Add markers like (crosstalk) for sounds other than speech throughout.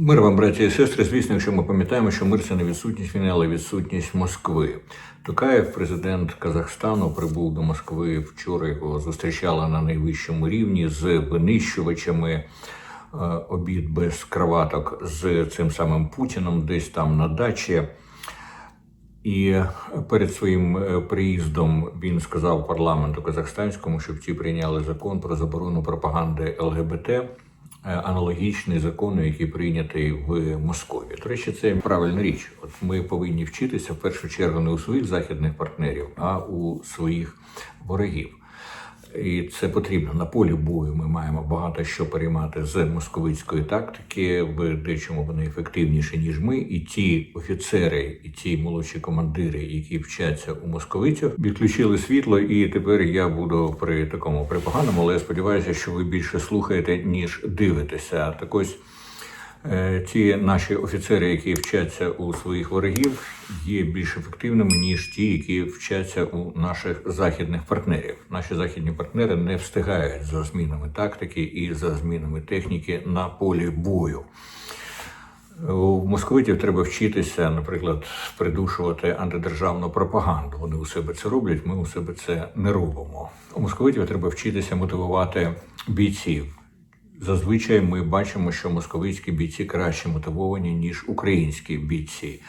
Мир вам, браті і сестри. Звісно, якщо ми пам'ятаємо, що мир це не відсутність війни, але відсутність Москви. Токаєв, президент Казахстану, прибув до Москви вчора. Його зустрічали на найвищому рівні з винищувачами. е, Обід без кроваток з цим самим Путіном, десь там на дачі. І перед своїм е, приїздом він сказав парламенту казахстанському, щоб ті прийняли закон про заборону пропаганди ЛГБТ, аналогічний закону, який прийнятий в Москові. До речі, це правильна річ. От ми повинні вчитися в першу чергу не у своїх західних партнерів, а у своїх ворогів. І це потрібно на полі бою. Ми маємо багато що переймати з московицької тактики. В дечому вони ефективніші ніж ми. І ті офіцери, і ті молодші командири, які вчаться у московитів, відключили світло. І тепер я буду при такому при поганому, але я сподіваюся, що ви більше слухаєте ніж дивитеся. Так ось. Е, Ті наші офіцери, які вчаться у своїх ворогів, є більш ефективними ніж ті, які вчаться у наших західних партнерів. Наші західні партнери не встигають за змінами тактики і за змінами техніки на полі бою. У московитів треба вчитися, наприклад, придушувати антидержавну пропаганду. Вони у себе це роблять, ми у себе це не робимо. У московитів треба вчитися мотивувати бійців. Зазвичай ми бачимо, що московицькі бійці краще мотивовані, ніж українські бійці.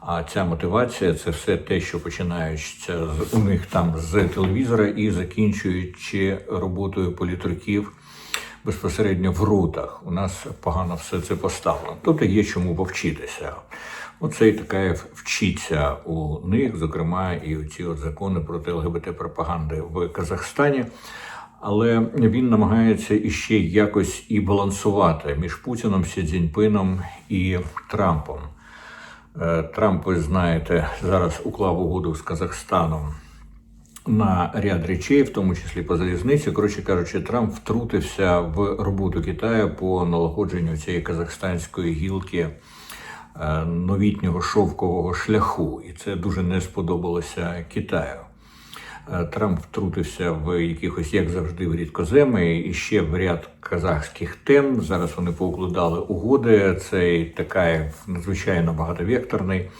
А ця мотивація це все те, що починається з у них там з телевізора і закінчуючи роботою політруків безпосередньо в рутах. У нас погано все це поставлено. Тобто є чому повчитися. Оцей Такаєв вчиться у них, зокрема, і ці от закони проти ЛГБТ пропаганди в Казахстані. Але він намагається іще якось і балансувати між Путіном, Сі Цзіньпином і Трампом. Е, Трамп, ви знаєте, зараз уклав угоду з Казахстаном на ряд речей, в тому числі по залізниці. Коротше кажучи, Трамп втрутився в роботу Китаю по налагодженню цієї казахстанської гілки е, новітнього шовкового шляху, і це дуже не сподобалося Китаю. Е, Трамп втрутився в якихось, як завжди, в рідкоземи і ще в ряд казахських тем. Зараз вони поукладали угоди. Цей такий надзвичайно багатовекторний.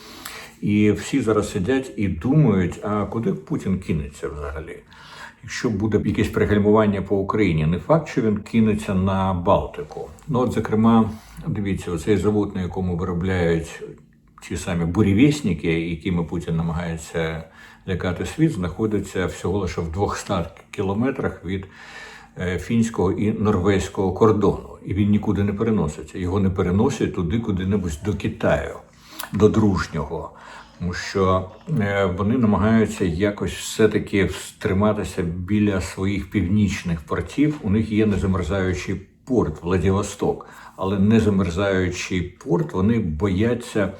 І всі зараз сидять і думають, а куди Путін кинеться взагалі? Якщо буде якесь пригальмування по Україні, не факт, що він кинеться на Балтику. Ну, от, зокрема, дивіться, оцей завод, на якому виробляють ті самі бурєвєсники, якими Путін намагається лякати світ, знаходиться всього лише в 200 кілометрах від е, фінського і норвезького кордону. І він нікуди не переноситься. Його не переносять туди, куди-небудь до Китаю, до дружнього. Тому що е, вони намагаються якось все-таки стриматися біля своїх північних портів. У них є незамерзаючий порт Владивосток, але незамерзаючий порт вони бояться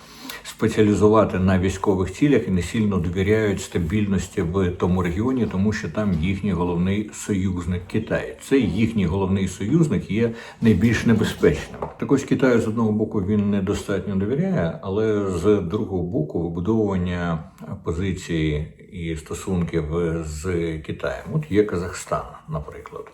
спеціалізувати на військових цілях і не сильно довіряють стабільності в тому регіоні, тому що там їхній головний союзник Китай. Цей їхній головний союзник є найбільш небезпечним. Так ось Китаю з одного боку він недостатньо довіряє, але з другого боку вибудовування позиції і стосунків з Китаєм. От є Казахстан, наприклад.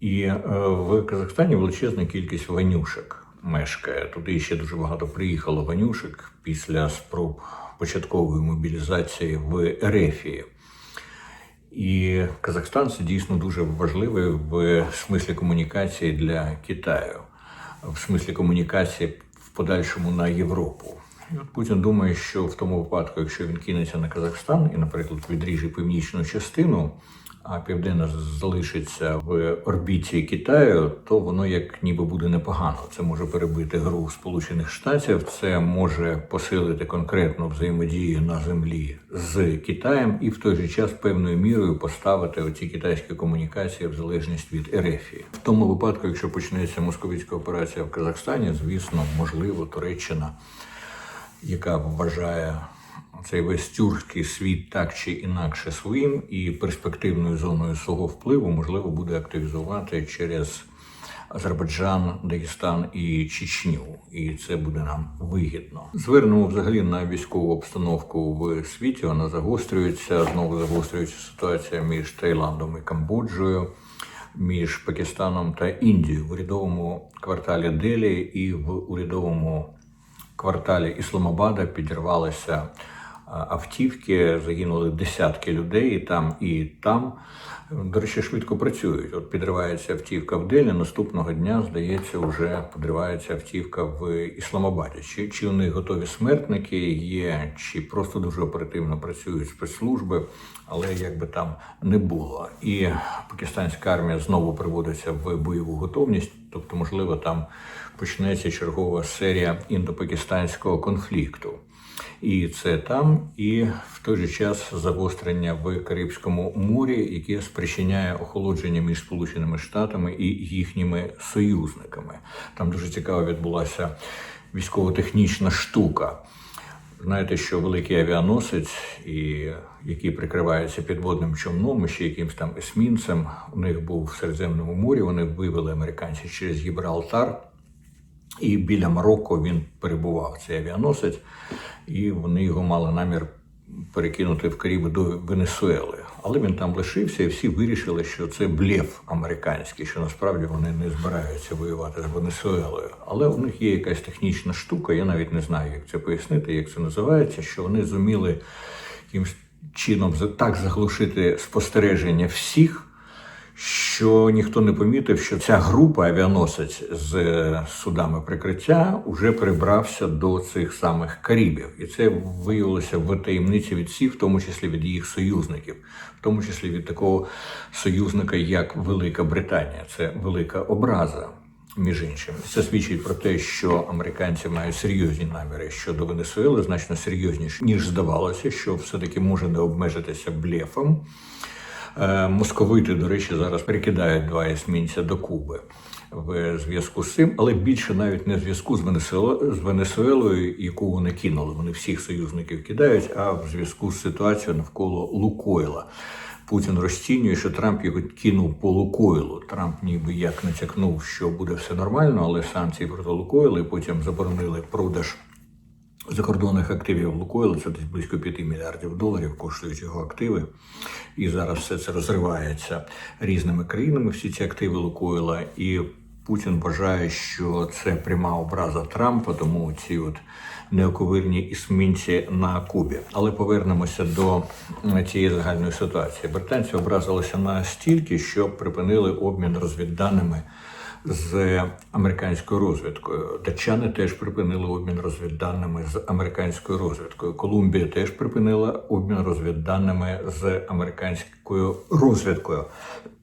І е, в Казахстані величезна кількість ванюшек мешкає. Туди ще дуже багато приїхало ванюшек після спроб початкової мобілізації в Ерефії. І Казахстан це дійсно дуже важливий в смислі комунікації для Китаю, в смислі комунікації в подальшому на Європу. І от Путін думає, що в тому випадку, якщо він кинеться на Казахстан і, наприклад, відріже північну частину, а південна залишиться в орбіті Китаю, то воно як ніби буде непогано. Це може перебити гру Сполучених Штатів, це може посилити конкретну взаємодію на землі з Китаєм і в той же час певною мірою поставити оці китайські комунікації в залежність від Ерефії. В тому випадку, якщо почнеться московицька операція в Казахстані, звісно, можливо, Туреччина, яка вважає цей весь тюркський світ так чи інакше своїм і перспективною зоною свого впливу можливо буде активізувати через Азербайджан, Дагестан і Чечню, і це буде нам вигідно. Звернемо взагалі на військову обстановку в світі. Вона загострюється. Знову загострюється ситуація між Таїландом і Камбоджею. між Пакистаном та Індією в урядовому кварталі Делі і в урядовому кварталі Ісламабада підірвалися а, автівки, загинули десятки людей і там і там. До речі, швидко працюють. От підривається автівка в Делі, наступного дня, здається, вже підривається автівка в Ісламабаді. Чи, чи у них готові смертники є, чи просто дуже оперативно працюють спецслужби, але як би там не було. І пакистанська армія знову приводиться в бойову готовність, тобто, можливо, там почнеться чергова серія індопакистанського конфлікту. І це там, і в той же час загострення в Карибському морі, яке спричиняє охолодження між Сполученими Штатами і їхніми союзниками. Там дуже цікаво відбулася військово-технічна штука. Знаєте, що великий авіаносець, і, який прикривається підводним човном, ще якимсь там есмінцем, у них був в Середземному морі. Вони вивели американці через Гібралтар. І біля Марокко він перебував цей авіаносець, і вони його мали намір перекинути в Каріби до Венесуели. Але він там лишився, і всі вирішили, що це блеф американський, що насправді вони не збираються воювати з Венесуелою. Але у них є якась технічна штука, я навіть не знаю, як це пояснити, як це називається, що вони зуміли якимось чином так заглушити спостереження всіх що ніхто не помітив, що ця група авіаносець з е, судами прикриття вже прибрався до цих самих Карибів, і це виявилося в таємниці від всіх, в тому числі від їх союзників, в тому числі від такого союзника, як Велика Британія. Це велика образа. Між іншим, це свідчить про те, що американці мають серйозні наміри щодо Венесуели, значно серйозніші, ніж здавалося, що все-таки може не обмежитися блефом. Е, Московити, до речі, зараз перекидають два есмінця до Куби в зв'язку з цим, але більше навіть не в зв'язку з Венесуелою, з Венесуелою, яку вони кинули. Вони всіх союзників кидають, а в зв'язку з ситуацією навколо Лукойла. Путін розцінює, що Трамп його кинув по Лукойлу. Трамп ніби як натякнув, що буде все нормально, але санкції проти Лукойла і потім заборонили продаж закордонних активів Лукойла, це десь близько 5 мільярдів доларів коштують його активи. І зараз все це розривається різними країнами, всі ці активи Лукойла. І Путін вважає, що це пряма образа Трампа, тому ці от неоковирні ісмінці на Кубі. Але повернемося до е, цієї загальної ситуації. Британці образилися настільки, що припинили обмін розвідданими з американською розвідкою. Датчани теж припинили обмін розвідданими з американською розвідкою. Колумбія теж припинила обмін розвідданими з американською розвідкою.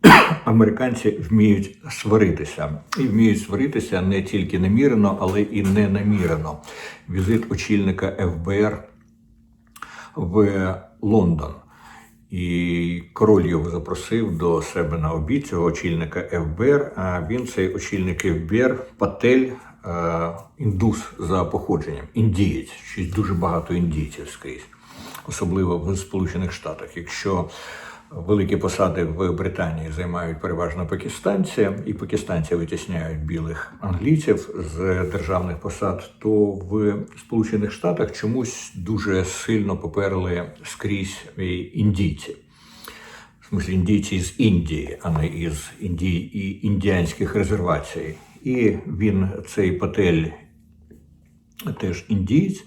(coughs) Американці вміють сваритися і вміють сваритися не тільки намірено, але і не намірено. Візит очільника ФБР в Лондон. І король його запросив до себе на обід цього очільника ФБР. А він цей очільник ФБР Патель, е, індус за походженням, індієць. Щось дуже багато індійців скрізь, особливо в Сполучених Штатах. Якщо великі посади в Британії займають переважно пакистанці, і пакистанці витісняють білих англійців з державних посад, то в Сполучених Штатах чомусь дуже сильно поперли скрізь індійці. В смысле, індійці з Індії, а не із Індії і індіанських резервацій. І він, цей патель, теж індієць,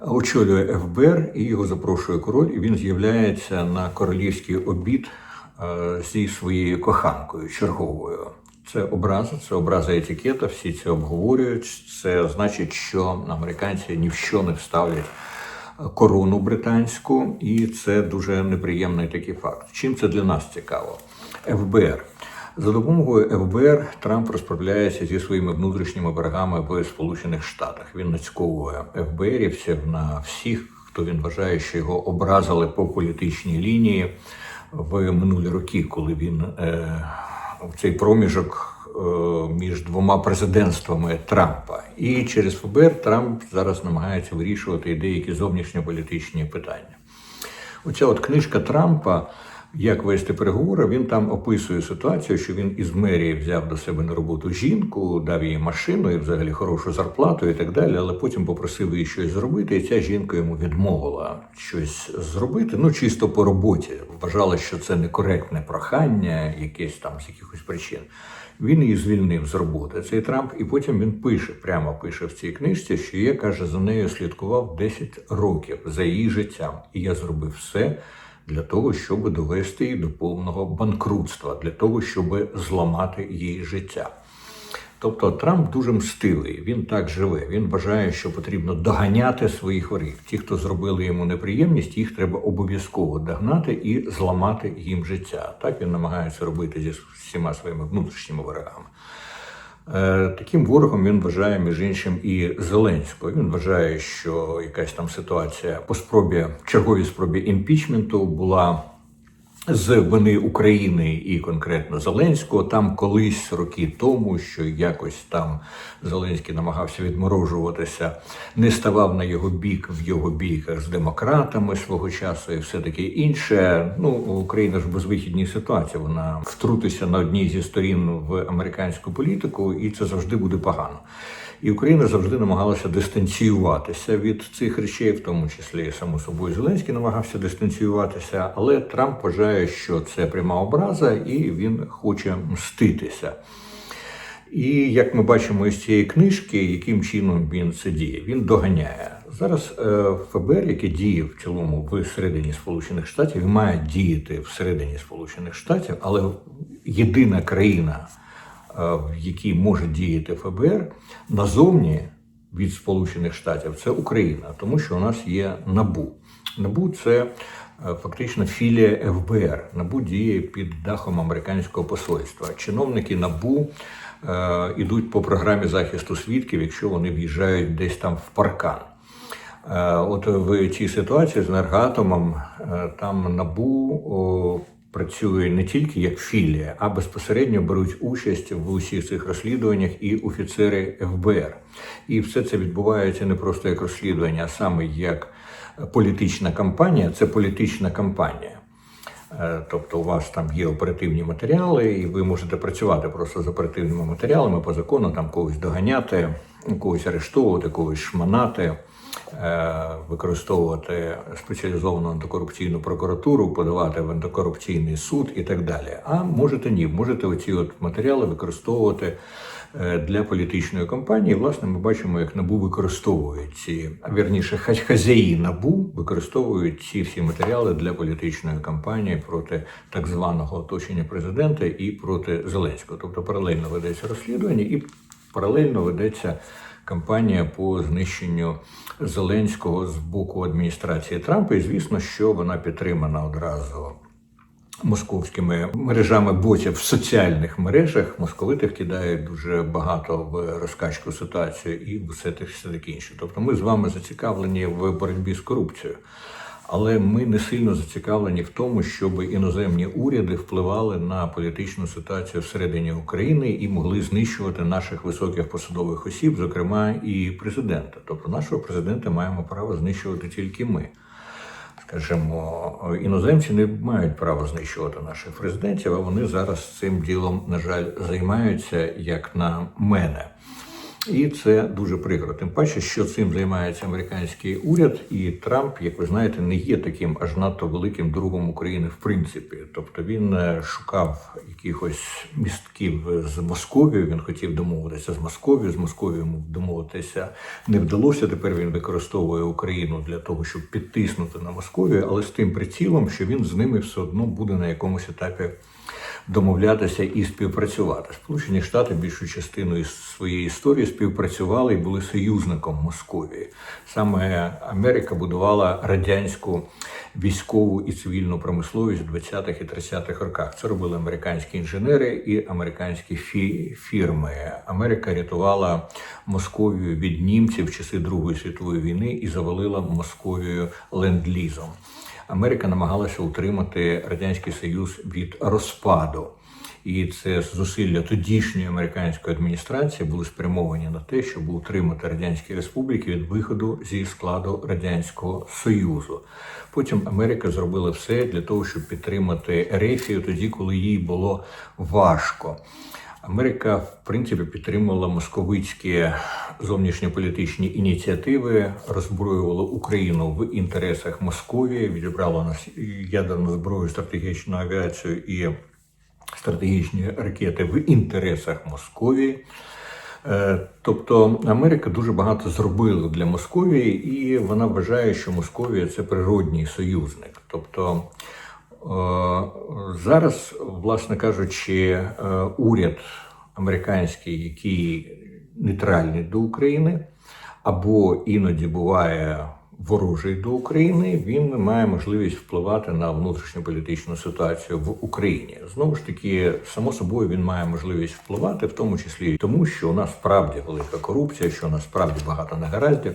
очолює ФБР і його запрошує король. І він з'являється на королівський обід е, зі своєю коханкою черговою. Це образа, це образа етикета, всі це обговорюють. Це значить, що американці ні в що не вставлять корону британську, і це дуже неприємний такий факт. Чим це для нас цікаво? ФБР. За допомогою ФБР Трамп розправляється зі своїми внутрішніми ворогами в Сполучених Штатах. Він нацьковує ФБРівців на всіх, хто він вважає, що його образили по політичній лінії в минулі роки, коли він е, в цей проміжок е, між двома президентствами Трампа. І через ФБР Трамп зараз намагається вирішувати і деякі зовнішньополітичні питання. Оця от книжка Трампа як вести переговори. Він там описує ситуацію, що він із мерії взяв до себе на роботу жінку, дав їй машину і взагалі хорошу зарплату і так далі. Але потім попросив її щось зробити, і ця жінка йому відмовила щось зробити. Ну чисто по роботі. Вважала, що це некоректне прохання, якесь там з якихось причин. Він її звільнив з роботи. Цей Трамп, і потім він пише, прямо пише в цій книжці, що я каже, за нею слідкував 10 років за її життям, і я зробив все для того, щоб довести її до повного банкрутства, для того, щоб зламати її життя. Тобто Трамп дуже мстивий, він так живе. Він вважає, що потрібно доганяти своїх ворогів. Ті, хто зробили йому неприємність, їх треба обов'язково догнати і зламати їм життя. Так він намагається робити зі всіма своїми внутрішніми ворогами. Е, Таким ворогом він вважає між іншим і Зеленського. Він вважає, що якась там ситуація по спробі черговій спробі імпічменту була з вини України і конкретно Зеленського. Там колись роки тому, що якось там Зеленський намагався відморожуватися, не ставав на його бік в його бійках з демократами свого часу і все таке інше. Ну Україна ж в безвихідній ситуації. Вона втрутися на одній зі сторін в американську політику, і це завжди буде погано. І Україна завжди намагалася дистанціюватися від цих речей, в тому числі само собою Зеленський намагався дистанціюватися, але Трамп вважає, що це пряма образа, і він хоче мститися. І як ми бачимо із цієї книжки, яким чином він це діє, він доганяє зараз. е, ФБР, яке діє в цілому всередині Сполучених Штатів, має діяти всередині Сполучених Штатів, але єдина країна, в якій може діяти ФБР, назовні від Сполучених Штатів це Україна, тому що у нас є НАБУ. НАБУ це е, фактично філія ФБР. НАБУ діє під дахом американського посольства. Чиновники НАБУ е, ідуть по програмі захисту свідків, якщо вони в'їжджають десь там в паркан. Е, От в цій ситуації з енергоатомом е, там набу працює не тільки як філія, а безпосередньо беруть участь в усіх цих розслідуваннях і офіцери ФБР. І все це відбувається не просто як розслідування, а саме як політична кампанія. Це політична кампанія. Е, Тобто у вас там є оперативні матеріали, і ви можете працювати просто з оперативними матеріалами по закону, там когось доганяти, когось арештовувати, когось шманати, використовувати спеціалізовану антикорупційну прокуратуру, подавати в антикорупційний суд і так далі. А можете ні, можете оці от матеріали використовувати е, для політичної кампанії. Власне, ми бачимо, як набу використовують ці, вірніше, хазяї набу використовують ці всі матеріали для політичної кампанії проти так званого оточення президента і проти Зеленського. Тобто паралельно ведеться розслідування і паралельно ведеться кампанія по знищенню Зеленського з боку адміністрації Трампа. І звісно, що вона підтримана одразу московськими мережами ботів в соціальних мережах. Московити вкидають дуже багато в розкачку ситуацію і все таке інше. Тобто, ми з вами зацікавлені в боротьбі з корупцією. Але ми не сильно зацікавлені в тому, щоб іноземні уряди впливали на політичну ситуацію всередині України і могли знищувати наших високих посадових осіб, зокрема і президента. Тобто, нашого президента маємо право знищувати тільки ми. Скажімо, іноземці не мають права знищувати наших президентів, а вони зараз цим ділом, на жаль, займаються як на мене. І це дуже прикро. Тим паче, що цим займається американський уряд, і Трамп, як ви знаєте, не є таким аж надто великим другом України в принципі. Тобто він е, шукав якихось містків з Московією. Він хотів домовитися з Московією. З Московією йому домовитися не вдалося. Тепер він використовує Україну для того, щоб підтиснути на Московію, але з тим прицілом, що він з ними все одно буде на якомусь етапі домовлятися і співпрацювати. Сполучені Штати більшу частину із своєї історії співпрацювали і були союзником Московії. Саме Америка будувала радянську військову і цивільну промисловість в 20-х і 30-х роках. Це робили американські інженери і американські фі- фірми. Америка рятувала Московію від німців в часи Другої світової війни і завалила Московію ленд-лізом. Америка намагалася утримати Радянський Союз від розпаду. і це зусилля тодішньої американської адміністрації були спрямовані на те, щоб утримати радянські республіки від виходу зі складу радянського союзу. Потім Америка зробила все для того, щоб підтримати Ерефію тоді, коли їй було важко. Америка, в принципі, підтримувала московицькі зовнішньополітичні ініціативи, роззброювала Україну в інтересах Московії, відібрала нас ядерну зброю, стратегічну авіацію і стратегічні ракети в інтересах Московії. Е, Тобто Америка дуже багато зробила для Московії, і вона вважає, що Московія це природній союзник. Тобто зараз, власне кажучи, е, уряд американський, який нейтральний до України, або іноді буває ворожий до України, він має можливість впливати на внутрішньополітичну ситуацію в Україні. Знову ж таки, само собою, він має можливість впливати, в тому числі тому, що у нас справді велика корупція, що у нас справді багато негараздів,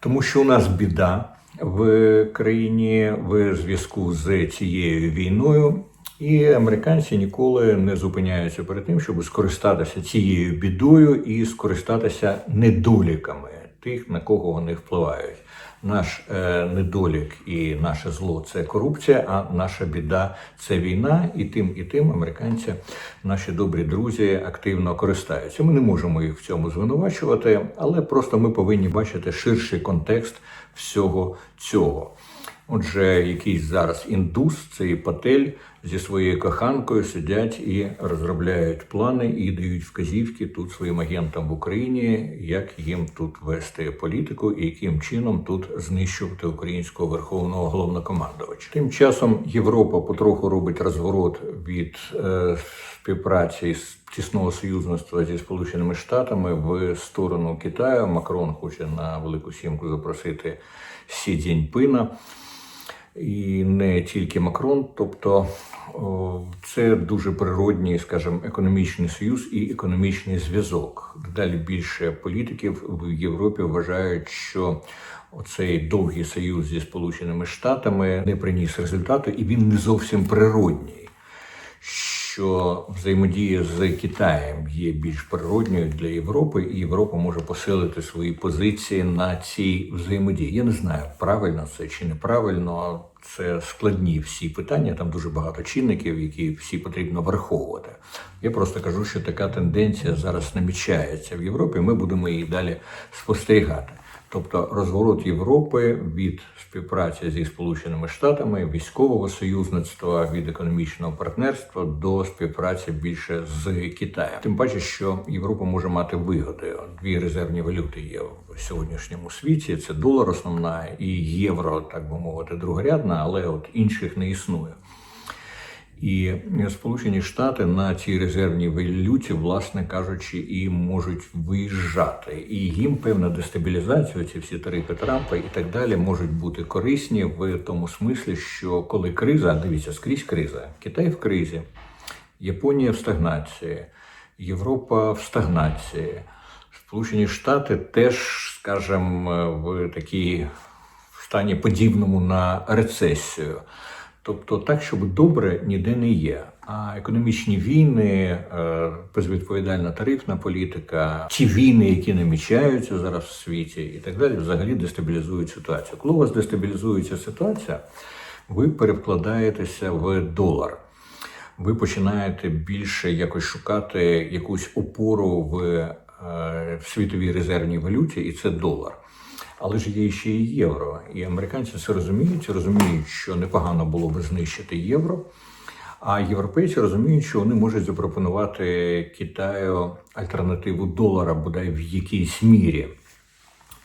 тому що у нас біда в країні в зв'язку з цією війною. І американці ніколи не зупиняються перед тим, щоб скористатися цією бідою і скористатися недоліками тих, на кого вони впливають. Наш е, недолік і наше зло це корупція, а наша біда це війна. І тим, і тим американці, наші добрі друзі, активно користаються. Ми не можемо їх в цьому звинувачувати, але просто ми повинні бачити ширший контекст всього цього. Отже, якийсь зараз індус, цей патель зі своєю коханкою сидять і розробляють плани і дають вказівки тут своїм агентам в Україні, як їм тут вести політику і яким чином тут знищувати українського верховного головнокомандувача. Тим часом Європа потроху робить розворот від е, співпраці з тісного союзництва зі Сполученими Штатами в сторону Китаю. Макрон хоче на Велику Сімку запросити Сі Цзіньпина і не тільки Макрон. Тобто це дуже природній, скажімо, економічний союз і економічний зв'язок. Далі більше політиків в Європі вважають, що оцей довгий союз зі Сполученими Штатами не приніс результату, і він не зовсім природній. Що взаємодія з Китаєм є більш природньою для Європи, і Європа може посилити свої позиції на цій взаємодії. Я не знаю, правильно це чи неправильно. Це складні всі питання. Там дуже багато чинників, які всі потрібно враховувати. Я просто кажу, що така тенденція зараз намічається в Європі. Ми будемо її далі спостерігати. Тобто розворот Європи від співпраці зі Сполученими Штатами, військового союзництва від економічного партнерства до співпраці більше з Китаєм. Тим паче, що Європа може мати вигоди. Дві резервні валюти є в сьогоднішньому світі: це долар, основна і євро, так би мовити, другорядна, але от інших не існує. І Сполучені Штати на цій резервній валюті, власне кажучи, і можуть виїжджати. І їм певна дестабілізація, ці всі тарифи Трампа і так далі можуть бути корисні в тому смислі, що коли криза, дивіться, скрізь криза, Китай в кризі, Японія в стагнації, Європа в стагнації, Сполучені Штати теж, скажімо, в такій стані подібному на рецесію. Тобто так, щоб добре ніде не є. А економічні війни, е, безвідповідальна тарифна політика, ті війни, які намічаються зараз в світі, і так далі, взагалі дестабілізують ситуацію. Коли у вас дестабілізується ситуація, ви перевкладаєтеся в долар. Ви починаєте більше якось шукати якусь опору в, е, в світовій резервній валюті, і це долар. Але ж є ще і євро. І американці це розуміють, розуміють, що непогано було би знищити євро. А європейці розуміють, що вони можуть запропонувати Китаю альтернативу долара, бодай в якійсь мірі.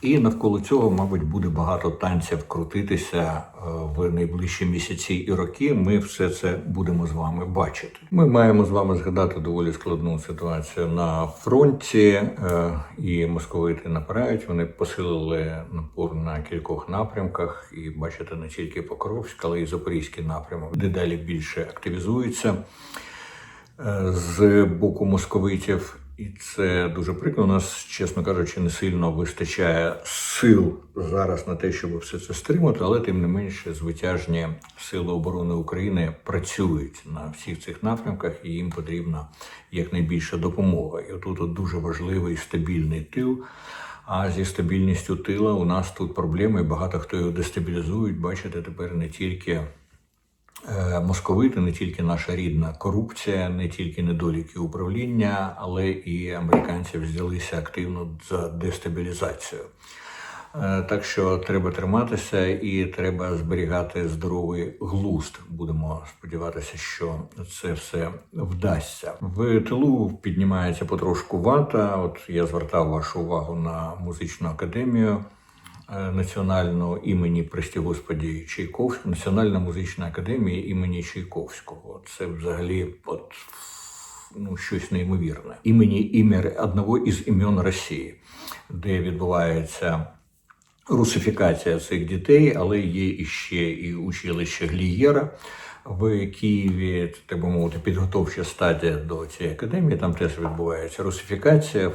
І навколо цього, мабуть, буде багато танців крутитися е, в найближчі місяці і роки. Ми все це будемо з вами бачити. Ми маємо з вами згадати доволі складну ситуацію на фронті, е, і московити напирають. Вони посилили напор на кількох напрямках, і бачите, не тільки Покровськ, але й Запорізький напрямок, дедалі більше активізується. Е, З боку московитів І це дуже прикро. У нас, чесно кажучи, не сильно вистачає сил зараз на те, щоб все це стримати, але тим не менше, звитяжні сили оборони України працюють на всіх цих напрямках, і їм потрібна якнайбільша допомога. І отут от дуже важливий стабільний тил. А зі стабільністю тила у нас тут проблеми, багато хто його дестабілізують. Бачите, тепер не тільки московити, не тільки наша рідна корупція, не тільки недоліки управління, але і американці взялися активно за дестабілізацію. Е, Так що треба триматися і треба зберігати здоровий глузд. Будемо сподіватися, що це все вдасться. В тилу піднімається потрошку вата. От я звертав вашу увагу на музичну академію е, національного імені, прості господі, Чайковського, Національна музична академія імені Чайковського. Це взагалі от ну, щось неймовірне. Імені ім'я одного із імен Росії, де відбувається русифікація цих дітей, але є іще і училище Глієра в Києві, так би мовити, підготовча стадія до цієї академії. Там теж відбувається русифікація.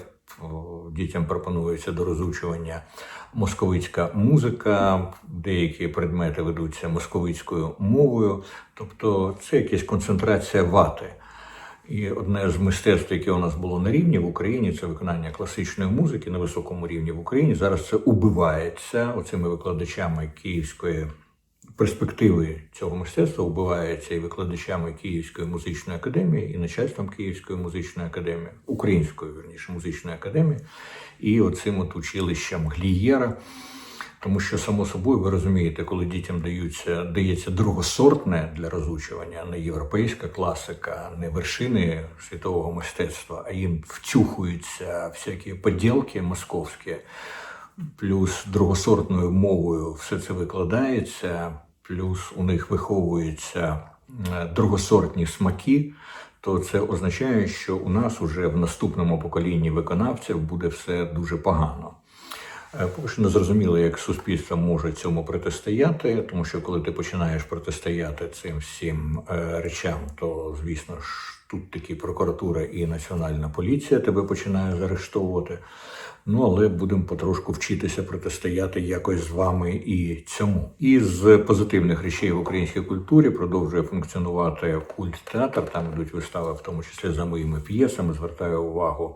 Дітям пропонується до розучування московицька музика, деякі предмети ведуться московицькою мовою, тобто це якась концентрація вати. І одне з мистецтв, яке у нас було на рівні в Україні, це виконання класичної музики на високому рівні в Україні. Зараз це убивається оцими викладачами Київської перспективи цього мистецтва, убивається і викладачами Київської музичної академії, і начальством Київської музичної академії, української вірніше музичної академії, і оцим от училищем Глієра. Тому що, само собою, ви розумієте, коли дітям даються, дається другосортне для розучування, не європейська класика, не вершини світового мистецтва, а їм втюхуються всякі поділки московські, плюс другосортною мовою все це викладається, плюс у них виховуються е, другосортні смаки. То це означає, що у нас уже в наступному поколінні виконавців буде все дуже погано. Е, Поки що не зрозуміло, як суспільство може цьому протистояти, тому що коли ти починаєш протистояти цим всім е, речам, то звісно ж тут таки прокуратура і національна поліція тебе починає заарештовувати. Ну але будемо потрошку вчитися протистояти якось з вами і цьому. Із позитивних речей в українській культурі продовжує функціонувати культ театр. Там йдуть вистави, в тому числі за моїми п'єсами. Звертаю увагу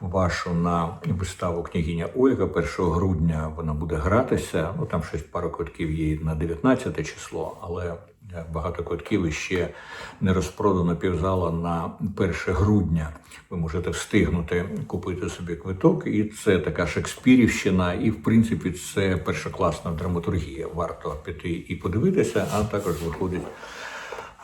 вашу на виставу княгиня Ольга. 1 грудня вона буде гратися. Ну там щось пару квитків є на 19 число, але багато квитків іще не розпродано півзала на 1 грудня. Ви можете встигнути купити собі квиток, і це така Шекспірівщина, і в принципі це першокласна драматургія. Варто піти і подивитися, а також виходить.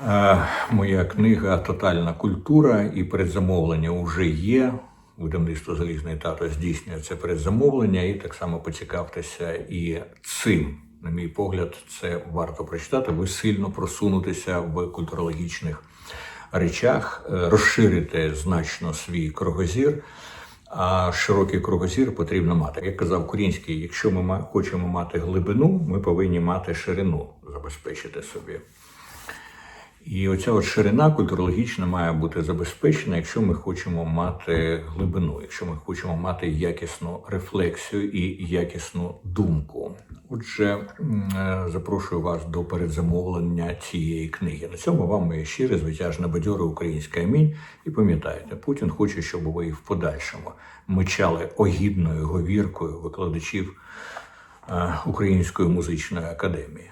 Е, Моя книга Тотальна культура і передзамовлення вже є. Видавництво Залізний тато здійснює це передзамовлення, і так само поцікавтеся і цим. На мій погляд, це варто прочитати. Ви сильно просунутися в культурологічних речах, е, розширити значно свій кругозір. А широкий кругозір потрібно мати. Як казав Курінський, якщо ми хочемо мати глибину, ми повинні мати ширину забезпечити собі. І оця от ширина культурологічна має бути забезпечена, якщо ми хочемо мати глибину, якщо ми хочемо мати якісну рефлексію і якісну думку. Отже, е, запрошую вас до передзамовлення цієї книги. На цьому вам моє щире, звитяжне бадьоре українське амінь. І пам'ятайте, Путін хоче, щоб ви в подальшому мечали огідною говіркою викладачів е, Української музичної академії.